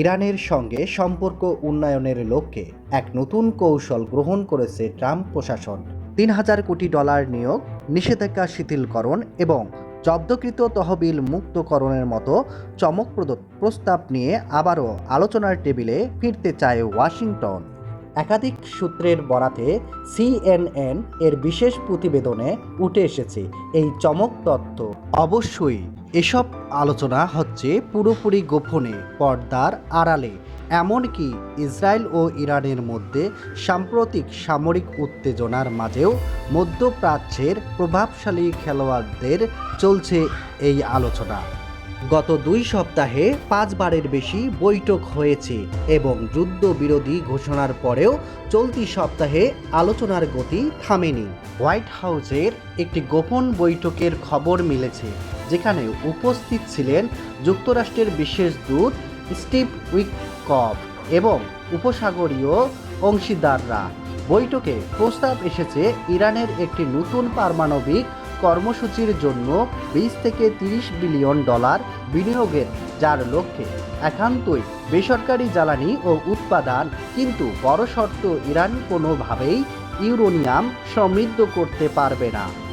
ইরানের সঙ্গে সম্পর্ক উন্নয়নের লক্ষ্যে এক নতুন কৌশল গ্রহণ করেছে ট্রাম্প প্রশাসন। তিন হাজার কোটি ডলার নিয়োগ, নিষেধাজ্ঞা শিথিলকরণ এবং জব্দকৃত তহবিল মুক্তকরণের মতো চমকপ্রদ প্রস্তাব নিয়ে আবারও আলোচনার টেবিলে ফিরতে চায় ওয়াশিংটন। একাধিক সূত্রের বরাতে সিএনএন এর বিশেষ প্রতিবেদনে উঠে এসেছে এই চমক তথ্য অবশ্যই এসব আলোচনা হচ্ছে পুরোপুরি গোপনে, পর্দার আড়ালে, এমনকি ইসরায়েল ও ইরানের মধ্যে সাম্প্রতিক সামরিক উত্তেজনার মাঝেও মধ্যপ্রাচ্যের প্রভাবশালী খেলোয়াড়দের চলছে এই আলোচনা। গত দুই সপ্তাহে পাঁচবারের বেশি বৈঠক হয়েছে এবং যুদ্ধবিরোধী ঘোষণার পরেও চলতি সপ্তাহে আলোচনার গতি থামেনি। হোয়াইট হাউসের একটি গোপন বৈঠকের খবর মিলেছে, যেখানে উপস্থিত ছিলেন যুক্তরাষ্ট্রের বিশেষ দূত স্টিভ উইককফ এবং উপসাগরীয় অংশীদাররা। বৈঠকে প্রস্তাব এসেছে ইরানের একটি নতুন পারমাণবিক কর্মসূচির জন্য বিশ থেকে তিরিশ বিলিয়ন ডলার বিনিয়োগের, যার লক্ষ্যে একান্তই বেসরকারি জ্বালানি ও উৎপাদন, কিন্তু বড় শর্ত ইরান কোনোভাবেই ইউরোনিয়াম সমৃদ্ধ করতে পারবে না।